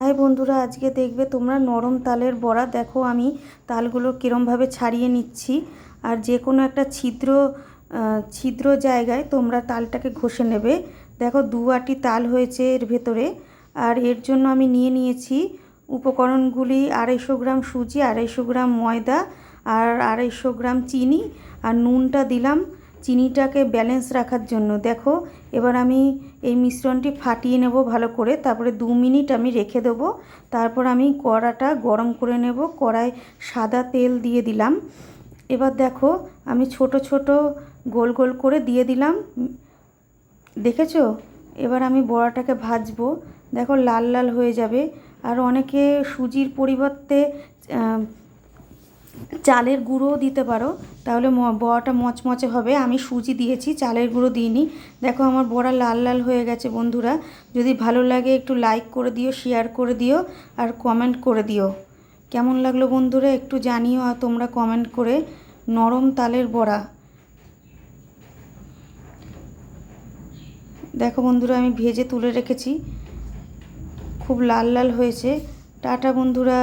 High বন্ধুরা, আজকে দেখবে তোমরা নরম তালের বড়া। দেখো আমি তালগুলো কীরমভাবে ছাড়িয়ে নিচ্ছি। আর যে কোনো একটা ছিদ্র ছিদ্র জায়গায় তোমরা তালটাকে ঘষে নেবে। দেখো দু আটি তাল হয়েছে এর ভেতরে। আর এর জন্য আমি নিয়ে নিয়েছি উপকরণগুলি আড়াইশো গ্রাম সুজি, আড়াইশো গ্রাম ময়দা আর আড়াইশো গ্রাম চিনি। আর নুনটা দিলাম। চিনিটাকে ব্যালেন্স রাখার জন্য, দেখো, এবার আমি এই মিশ্রণটি ফাটিয়ে নেব ভালো করে, তারপরে দু মিনিট আমি রেখে দেবো, তারপর আমি কড়াটা গরম করে নেব, কড়ায় সাদা তেল দিয়ে দিলাম, এবার দেখো, আমি ছোট ছোট গোল গোল করে দিয়ে দিলাম, দেখেছ? এবার আমি বড়াটাকে ভাজবো, দেখো লাল লাল হয়ে যাবে, আর অনেকে সুজির পরিবর্তে চালের গুঁড়োও দিতে পারো। তাহলে বড়াটা মচমচে হবে। আমি সুজি দিয়েছি, চালের গুঁড়ো দিইনি। দেখো আমার বড়া লাল লাল হয়ে গেছে বন্ধুরা। যদি ভালো লাগে একটু লাইক করে দিও শেয়ার করে দিও, আর কমেন্ট করে দিও। কেমন লাগল বন্ধুরা একটু জানিও আর তোমরা কমেন্ট করে। নরম তালের বড়া। দেখো বন্ধুরা, আমি ভেজে তুলে রেখেছি। খুব লাল লাল হয়েছে। টাটা বন্ধুরা।